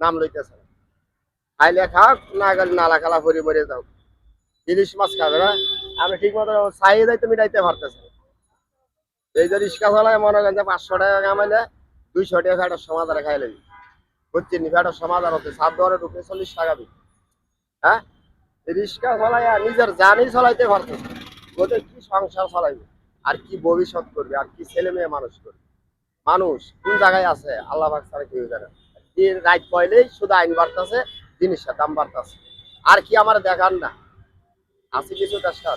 নাম লইতেছে। না খাও না গেলে নালা খালা ভরি ভরে যাও। ইলিশ মাছ খাবে না। আমি ঠিক মতো চাইয়ে যাইতে মিটাইতে পারতেছে। এই যে রিক্সা চালায়, মনে করেন যে পাঁচশো টাকা কামাইলে দুইশো টাকা ফ্যাটের সমাধানে খাইলে বুঝছি নি? ফ্যাটের সমাধান হচ্ছে। সাত দরে ঢুকে চল্লিশ টাকা দিই। হ্যাঁ? রিক্সা চালাই নিজের জানি চালাইতে পারতেছে। ওদের কি সংসার চালাইবে? আর কি ভবিষ্যৎ করবে? আর কি ছেলে মেয়ে মানুষ করবে? মানুষ কোন জায়গায় আছে? আল্লাহ ছাড়া কেউ জানে। দিন রাত পয়লেই শুধু আইন বাড়তেছে জিনিসের দাম বাড়তেছে। আর কি আমার দেখান না। আছে কিছু দেশটা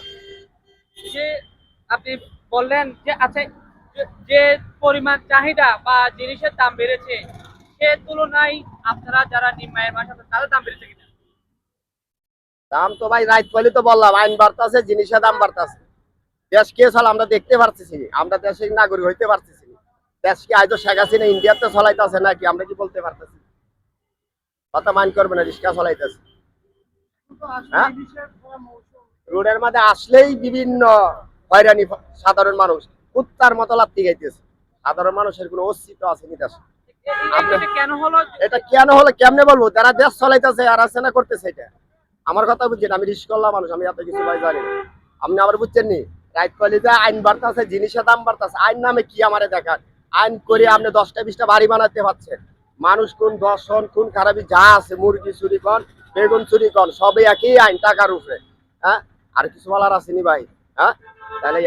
যে আপনি বললেন যে আচ্ছা যে- পরিমাণ চাহিদা বা জিনিসের দাম বেড়েছে সে তুলনায় আপনারা যারা নিম্নায়ের মাসে আছেন তাদের দাম বেড়েছে কিনা? দাম তো ভাই রাত পয়লে তো বললাম আইন বাড়তেছে জিনিসের দাম বাড়তেছে। দেশ কে চল আমরা দেখতে পারতেছি আমরা দেশের নাগরিক হইতে পারতেছি। দেশ কি আজ শেখ হাসিনা ইন্ডিয়াতে চলাইতেছে নাকি? আমরা কি বলতে পারতেছি কথা মাইন করবে না রিক্সা চলাইতেছে। হ্যাঁ? রোডের মধ্যে আসলেই বিভিন্ন হয়রানি সাধারণ মানুষ। কুত্তার মতো লাত্তি গাইতেছে। সাধারণ মানুষের কোনো অস্তিত্ব আছে নি দেশে? এটা কেন হলো? কেমনে বলব? যারা দেশ চলাইতেছে আর আছে না করতেছে এটা। আমার কথা বুঝছেন আমি রিস্ক করলাম মানুষ আমি এত কিছু ভাই জানি আপনি আবার বুঝছেন নি? রাইট কলিতে আইন বাড়তেছে জিনিসের দাম বাড়তেছে। আইন নামে কি আমারে দেখান? আইন করে আপনি দশটা বিশটা বাড়ি বানাতে পারছেন। মানুষ কোন দর্শন কোন খারাপি যা আছে, মুরগি চুরি কন বেগুন চুরি কন সবই একই আইন, টাকার উপরে। হ্যাঁ? আর কিছু বলার আসেনি ভাই? হ্যাঁ? তাহলে